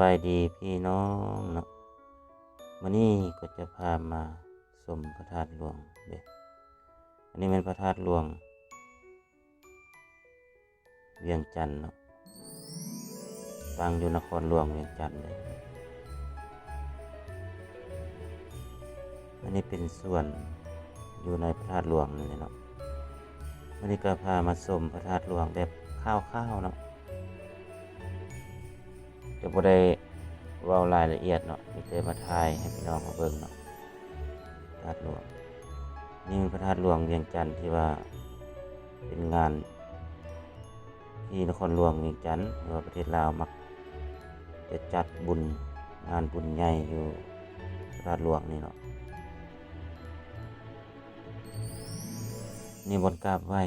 บายดีพี่น้องเนาะวันนี้ก็จะพามาชมพระธาตุหลวงเด้อันนี้เป็นพระธาตุหลวง เวียงจันทน์เนาะตั้งอยู่นครหลวงเวียงจันทน์เลยอันนี้เป็นส่วนอยู่ในพระธาตุหลวงนี่เนาะวันนี้ก็พามาชมพระธาตุหลวงแบบคร่าวๆเนาะ จะบ่ได้เว้ารายละเอียดเนาะมีแต่มาถ่ายให้พี่น้องมาเบิ่งเนาะพระธาตุหลวง นี่เป็นพระธาตุหลวงเวียงจันทน์ที่ว่าเป็นงานที่นครหลวงเวียงจันทน์หรือว่าประเทศลาวมักจะจัดบุญงานบุญใหญ่อยู่พระธาตุหลวงนี่เนาะนี่บนกราบไหว้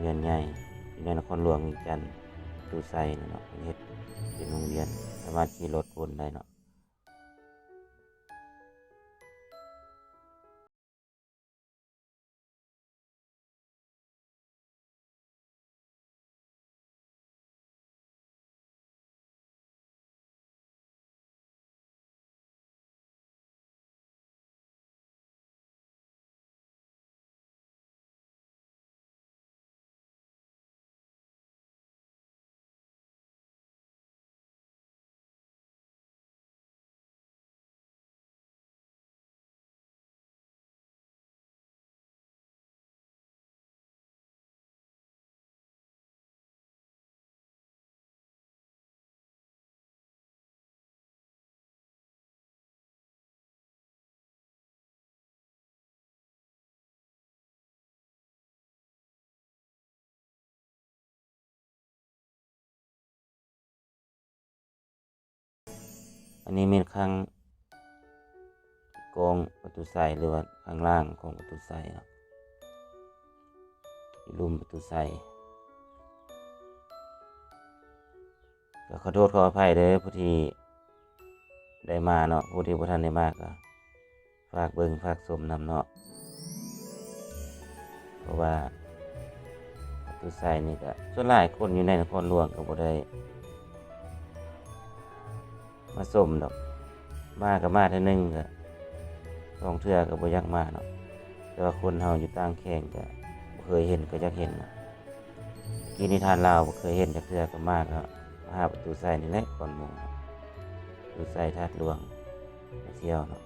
เรียนใหญ่อยู่ในนครหลวงอีจันทร์ตูไซเนาะเป็นเฮ็ดเป็นโรงเรียนสามารถขี่รถวนได้เนาะ อันนี้เป็นข้างกองประตูไซหรือว่าข้างล่างของประตูไซเนาะที่รุมประตูไซก็ขอโทษขออภัยเด้อผู้ที่ได้มาเนาะผู้ที่บ่ทันได้มาก็ฝากเบิ่งฝากชมนำเนาะเพราะว่าประตูไซนี่ก็ส่วนหลายคนอยู่ในนครหลวงก็บ่ได้ มาส้มดอก มากับมาเท่านึงก็สองเทื่อกับบยักมาเนาะแต่ว่าคนเฮาอยู่ต่างแข่งก็เคยเห็นก็อยากเห็นนะกินนิทานลาวเคยเห็นจากเทือก็มาก็มาหาประตูใส่นี่แหละก่อนมู่ประตูใส่ธาตุหลวงเที่ยวเนาะ